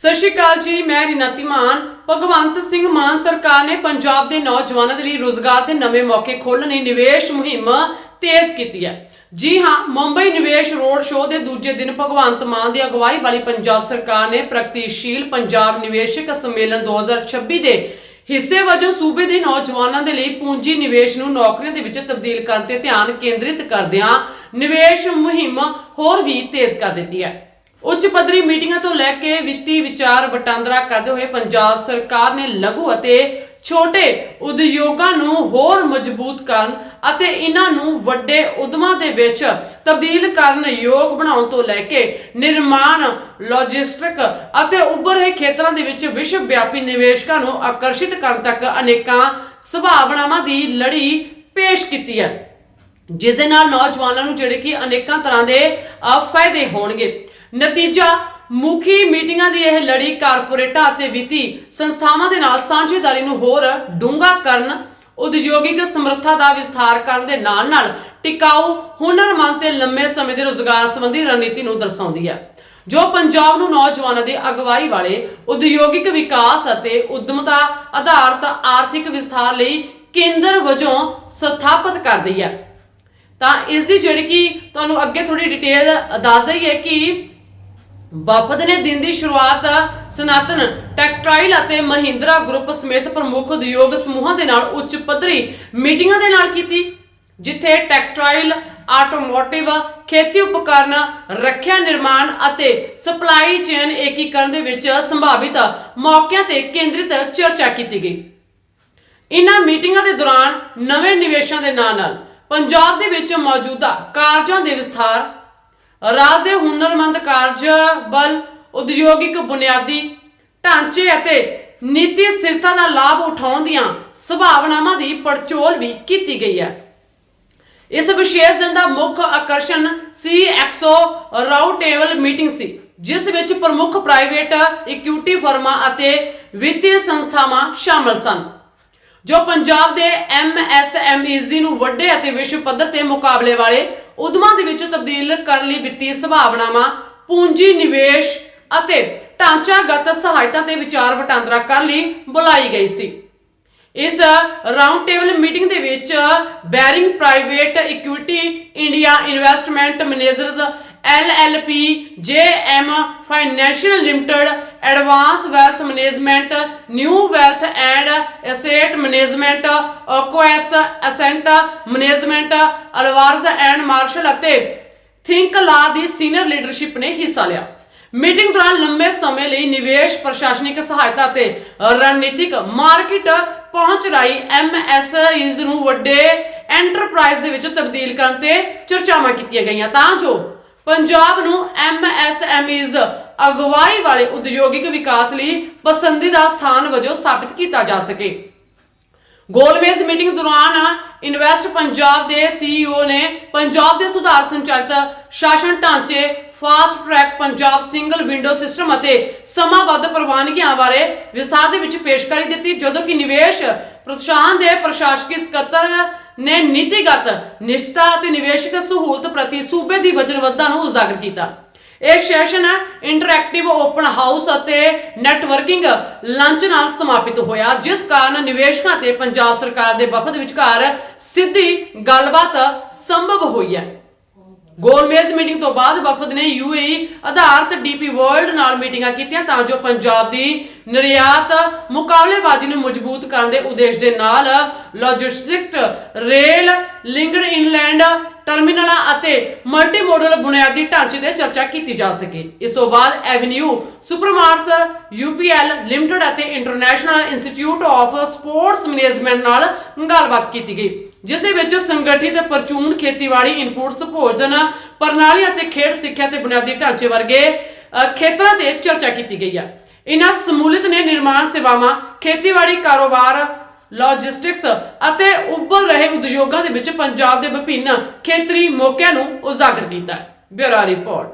ਸਤਿ ਸ਼੍ਰੀ ਅਕਾਲ ਜੀ, ਮੈਂ ਰਿਨਾਤੀ ਮਾਨ ਭਗਵੰਤ ਸਿੰਘ ਮਾਨ ਸਰਕਾਰ ਨੇ ਪੰਜਾਬ ਦੇ ਨੌਜਵਾਨਾਂ ਦੇ ਲਈ ਰੋਜ਼ਗਾਰ ਦੇ ਨਵੇਂ ਮੌਕੇ ਖੋਲ੍ਹਣ ਲਈ ਨਿਵੇਸ਼ ਮੁਹਿੰਮ ਤੇਜ਼ ਕੀਤੀ ਹੈ। ਜੀ ਹਾਂ, ਮੁੰਬਈ ਨਿਵੇਸ਼ ਰੋਡ ਸ਼ੋਅ ਦੇ ਦੂਜੇ ਦਿਨ ਭਗਵੰਤ ਮਾਨ ਦੀ ਅਗਵਾਈ ਵਾਲੀ ਪੰਜਾਬ ਸਰਕਾਰ ਨੇ ਪ੍ਰਗਤੀਸ਼ੀਲ ਪੰਜਾਬ ਨਿਵੇਸ਼ਕ ਸੰਮੇਲਨ 2026 ਦੇ ਹਿੱਸੇ ਵਜੋਂ ਸੂਬੇ ਦੇ ਨੌਜਵਾਨਾਂ ਦੇ ਲਈ ਪੂੰਜੀ ਨਿਵੇਸ਼ ਨੂੰ ਨੌਕਰੀਆਂ ਦੇ ਵਿੱਚ ਤਬਦੀਲ ਕਰਨ ਤੇ ਧਿਆਨ ਕੇਂਦਰਿਤ ਕਰਦਿਆਂ ਨਿਵੇਸ਼ ਮੁਹਿੰਮ ਹੋਰ ਵੀ ਤੇਜ਼ ਕਰ ਦਿੱਤੀ ਹੈ। ਉੱਚ ਪੱਧਰੀ ਮੀਟਿੰਗਾਂ ਤੋਂ ਲੈ ਕੇ ਵਿੱਤੀ ਵਿਚਾਰ ਵਟਾਂਦਰਾ ਕਰਦੇ ਹੋਏ ਪੰਜਾਬ ਸਰਕਾਰ ਨੇ ਲਘੂ ਅਤੇ ਛੋਟੇ ਉਦਯੋਗਾਂ ਨੂੰ ਹੋਰ ਮਜ਼ਬੂਤ ਕਰਨ ਅਤੇ ਇਹਨਾਂ ਨੂੰ ਵੱਡੇ ਉਦਮਾਂ ਦੇ ਵਿੱਚ ਤਬਦੀਲ ਕਰਨ ਯੋਗ ਬਣਾਉਣ ਤੋਂ ਲੈ ਕੇ ਨਿਰਮਾਣ ਲੌਜਿਸਟਿਕ ਅਤੇ ਉੱਭਰ ਰਹੇ ਖੇਤਰਾਂ ਦੇ ਵਿੱਚ ਵਿਸ਼ਵ ਵਿਆਪੀ ਨਿਵੇਸ਼ਕਾਂ ਨੂੰ ਆਕਰਸ਼ਿਤ ਕਰਨ ਤੱਕ ਅਨੇਕਾਂ ਸੰਭਾਵਨਾਵਾਂ ਦੀ ਲੜੀ ਪੇਸ਼ ਕੀਤੀ ਹੈ। ਜਿਸ ਦੇ ਨਾਲ ਨੌਜਵਾਨਾਂ ਨੂੰ ਜਿਹੜੇ ਕਿ ਅਨੇਕਾਂ ਤਰ੍ਹਾਂ ਦੇ ਫਾਇਦੇ ਹੋਣਗੇ। ਨਤੀਜਾ, ਮੁਖੀ ਮੀਟਿੰਗਾਂ ਦੀ ਇਹ ਲੜੀ ਕਾਰਪੋਰੇਟਾਂ ਅਤੇ ਵਿੱਤੀ ਸੰਸਥਾਵਾਂ ਦੇ ਨਾਲ ਸਾਂਝੇਦਾਰੀ ਨੂੰ ਹੋਰ ਡੂੰਘਾ ਕਰਨ, ਉਦਯੋਗਿਕ ਸਮਰੱਥਾ ਦਾ ਵਿਸਥਾਰ ਕਰਨ ਦੇ ਨਾਲ ਨਾਲ ਟਿਕਾਊ, ਹੁਨਰਮੰਦ ਤੇ ਲੰਮੇ ਸਮੇਂ ਦੇ ਰੋਜ਼ਗਾਰ ਸੰਬੰਧੀ ਰਣਨੀਤੀ ਨੂੰ ਦਰਸਾਉਂਦੀ ਹੈ, ਜੋ ਪੰਜਾਬ ਨੂੰ ਨੌਜਵਾਨਾਂ ਦੀ ਅਗਵਾਈ ਵਾਲੇ ਉਦਯੋਗਿਕ ਵਿਕਾਸ ਅਤੇ ਉਦਮਤਾ ਆਧਾਰਿਤ ਆਰਥਿਕ ਵਿਸਥਾਰ ਲਈ ਕੇਂਦਰ ਵਜੋਂ ਸਥਾਪਿਤ ਕਰਦੀ ਹੈ। ਤਾਂ ਇਸ ਦੀ ਜਿਹੜੀ ਕਿ ਤੁਹਾਨੂੰ ਅੱਗੇ ਥੋੜੀ ਡਿਟੇਲ ਦੱਸ ਦਈਏ ਕਿ ਵਫਦ ਨੇ ਦਿਨ ਦੀ ਸ਼ੁਰੂਆਤ ਸਨਾਤਨ ਟੈਕਸਟਾਈਲ ਅਤੇ ਮਹਿੰਦਰਾ ਗਰੁੱਪ ਸਮੇਤ ਪ੍ਰਮੁੱਖ ਉਦਯੋਗ ਸਮੂਹਾਂ ਦੇ ਨਾਲ ਉੱਚ ਪੱਧਰੀ ਮੀਟਿੰਗਾਂ ਦੇ ਨਾਲ ਕੀਤੀ, ਜਿੱਥੇ ਟੈਕਸਟਾਈਲ, ਆਟੋਮੋਟਿਵ, ਖੇਤੀ ਉਪਕਰਨ, ਰੱਖਿਆ ਨਿਰਮਾਣ ਅਤੇ ਸਪਲਾਈ ਚੇਨ ਏਕੀਕਰਨ ਦੇ ਵਿੱਚ ਸੰਭਾਵਿਤ ਮੌਕਿਆਂ ਤੇ ਕੇਂਦਰਿਤ ਚਰਚਾ ਕੀਤੀ ਗਈ। ਇਨ੍ਹਾਂ ਮੀਟਿੰਗਾਂ ਦੇ ਦੌਰਾਨ ਨਵੇਂ ਨਿਵੇਸ਼ਾਂ ਦੇ ਨਾਲ ਨਾਲ ਪੰਜਾਬ ਦੇ ਵਿੱਚ ਮੌਜੂਦਾ ਕਾਰਜਾਂ ਦੇ ਵਿਸਥਾਰ ਰਾਜ ਦੇ ਹੁਨਰਮੰਦ ਕਾਰਜ ਬਲ ਉਦਯੋਗਿਕ ਬੁਨਿਆਦੀ ਢਾਂਚੇ ਅਤੇ ਨੀਤੀ ਸਥਿਰਤਾ ਦਾ ਲਾਭ ਉਠਾਉਣ ਦੀਆਂ ਸੰਭਾਵਨਾਵਾਂ ਦੀ ਪੜਚੋਲ ਵੀ ਕੀਤੀ ਗਈ ਹੈ। ਇਸ ਵਿਸ਼ੇਸ਼ ਦਿਨ ਦਾ ਮੁੱਖ ਆਕਰਸ਼ਣ ਸੀ ਰਾਊਂਡ ਟੇਬਲ ਮੀਟਿੰਗ ਸੀ, ਜਿਸ ਵਿੱਚ ਪ੍ਰਮੁੱਖ ਪ੍ਰਾਈਵੇਟ ਇਕੁਇਟੀ ਫਰਮਾਂ ਅਤੇ ਵਿੱਤੀ ਸੰਸਥਾਵਾਂ ਸ਼ਾਮਲ ਸਨ, ਜੋ ਪੰਜਾਬ ਦੇ ਐਮਐਸਐਮਈਜ਼ ਨੂੰ ਵੱਡੇ ਅਤੇ ਵਿਸ਼ਵ ਪੱਧਰ ਤੇ ਮੁਕਾਬਲੇ ਵਾਲੇ ਉਦਮਾਂ ਦੇ ਵਿੱਚ ਤਬਦੀਲ ਕਰਨ ਲਈ ਵਿੱਤੀ ਸੰਭਾਵਨਾਵਾਂ, ਪੂੰਜੀ ਨਿਵੇਸ਼ ਅਤੇ ਢਾਂਚਾਗਤ ਸਹਾਇਤਾ ਤੇ ਵਿਚਾਰ ਵਟਾਂਦਰਾ ਕਰਨ ਲਈ ਬੁਲਾਈ ਗਈ ਸੀ। ਇਸ ਰਾਉਂਡ ਟੇਬਲ ਮੀਟਿੰਗ ਦੇ ਵਿੱਚ Barings private equity India investment managers LLP, JM financial limited, advance wealth management, new wealth and asset management ਕੋਐਸ ascent management, Alvarez and Marsal ਅਤੇ ਥਿੰਕ ਲਾ ਦੀ ਸੀਨੀਅਰ ਲੀਡਰਸ਼ਿਪ ਨੇ ਹਿੱਸਾ ਲਿਆ। ਮੀਟਿੰਗ ਦੌਰਾਨ ਲੰਬੇ ਸਮੇਂ ਲਈ ਨਿਵੇਸ਼, ਪ੍ਰਸ਼ਾਸਨਿਕ ਸਹਾਇਤਾ ਤੇ ਰਣਨੀਤਿਕ ਮਾਰਕੀਟ ਪਹੁੰਚ ਰਾਈ ਐਮਐਸਈਜ਼ ਨੂੰ ਵੱਡੇ ਐਂਟਰਪ੍ਰਾਈਜ਼ ਦੇ ਵਿੱਚ ਤਬਦੀਲ ਕਰਨ ਤੇ ਚਰਚਾਵਾਂ ਕੀਤੀਆਂ ਗਈਆਂ। ਤਾਂ ਜੋ ਪੰਜਾਬ ਨੂੰ ਐਮਐਸਐਮਈਜ਼ ਅਗਵਾਈ ਵਾਲੇ ਉਦਯੋਗਿਕ ਵਿਕਾਸ ਲਈ ਪਸੰਦੀਦਾ ਸਥਾਨ ਵਜੋਂ ਸਥਾਪਿਤ ਕੀਤਾ ਜਾ ਸਕੇ। ਗੋਲਮੇਜ਼ ਮੀਟਿੰਗ ਦੌਰਾਨ ਇਨਵੈਸਟ ਪੰਜਾਬ ਦੇ ਸੀਈਓ ਨੇ ਪੰਜਾਬ ਦੇ ਸੁਧਾਰ ਸੰਚਾਲਿਤ ਸ਼ਾਸਨ ਢਾਂਚੇ fast track Punjab single window system ਅਤੇ ਸਮਾਬੱਧ ਪ੍ਰਵਾਨਗੀਆਂ ਬਾਰੇ ਵਿਸਥਾਰ ਦੇ ਵਿੱਚ ਪੇਸ਼ਕਾਰੀ ਦਿੱਤੀ, ਜਦੋਂ ਕਿ ਨਿਵੇਸ਼ ਪ੍ਰੋਤਸਾਹਨ ਦੇ ਪ੍ਰਸ਼ਾਸਕੀ ਸਕੱਤਰ ਨੇ ਨੀਤੀਗਤ, ਨਿਸ਼ਚਤਾ ਅਤੇ ਨਿਵੇਸ਼ਕ ਸਹੂਲਤ ਪ੍ਰਤੀ ਸੂਬੇ ਦੀ ਵਚਨਬੱਧਤਾ ਨੂੰ ਉਜਾਗਰ ਕੀਤਾ। ਇਹ ਸੈਸ਼ਨ ਇੰਟਰੈਕਟਿਵ ਓਪਨ ਹਾਊਸ ਅਤੇ ਨੈਟਵਰਕਿੰਗ ਲੰਚ ਨਾਲ ਸਮਾਪਿਤ ਹੋਇਆ, ਜਿਸ ਕਾਰਨ ਨਿਵੇਸ਼ਕਾਂ ਤੇ ਪੰਜਾਬ ਸਰਕਾਰ ਦੇ ਵਫਦ ਵਿਚਕਾਰ ਸਿੱਧੀ ਗੱਲਬਾਤ ਸੰਭਵ ਹੋਈ ਹੈ। ਗੋਲਮੇਜ਼ ਮੀਟਿੰਗ ਤੋਂ ਬਾਅਦ ਵਫਦ ਨੇ ਯੂਏਈ ਆਧਾਰਿਤ ਡੀਪੀ ਵਰਲਡ ਨਾਲ ਮੀਟਿੰਗਾਂ ਕੀਤੀਆਂ ਤਾਂ ਜੋ ਪੰਜਾਬ ਦੀ ਨਿਰਯਾਤ ਮੁਕਾਬਲੇਬਾਜ਼ੀ ਨੂੰ ਮਜ਼ਬੂਤ ਕਰਨ ਦੇ ਉਦੇਸ਼ ਦੇ ਨਾਲ ਲੌਜਿਸਟਿਕ ਰੇਲ ਲਿੰਕਡ ਇਨਲੈਂਡ ਟਰਮੀਨਲਾਂ ਅਤੇ ਮਲਟੀ ਮੋਡਲ ਬੁਨਿਆਦੀ ਢਾਂਚੇ ਤੇ ਚਰਚਾ ਕੀਤੀ ਜਾ ਸਕੇ। ਇਸ ਤੋਂ ਬਾਅਦ ਐਵਨਿਊ ਸੁਪਰਮਾਰਟਸ ਯੂਪੀਐਲ ਲਿਮਟਿਡ ਅਤੇ international institute of sports management ਨਾਲ ਗੱਲਬਾਤ ਕੀਤੀ ਗਈ। ਜਿਸ ਦੇ ਵਿੱਚ ਸੰਗਠਿਤ ਪਰਚੂਨ ਖੇਤੀਬਾੜੀ ਇਨਪੁਟਸ ਭੋਜਨ, ਪ੍ਰਣਾਲੀ ਅਤੇ ਖੇਡ ਸਿੱਖਿਆ ਤੇ ਬੁਨਿਆਦੀ ਢਾਂਚੇ ਵਰਗੇ ਖੇਤਰਾਂ ਤੇ ਚਰਚਾ ਕੀਤੀ ਗਈ ਹੈ ਇਹਨਾਂ ਸਮੂਲਿਤ ਨੇ ਨਿਰਮਾਣ ਸੇਵਾਵਾਂ, ਖੇਤੀਬਾੜੀ ਕਾਰੋਬਾਰ ਲੌਜਿਸਟਿਕਸ ਅਤੇ ਉੱਭਰ ਰਹੇ ਉਦਯੋਗਾਂ ਦੇ ਵਿੱਚ ਪੰਜਾਬ ਦੇ ਵਿਭਿੰਨ ਖੇਤਰੀ ਮੌਕਿਆਂ ਨੂੰ ਉਜਾਗਰ ਕੀਤਾ। Bureau report.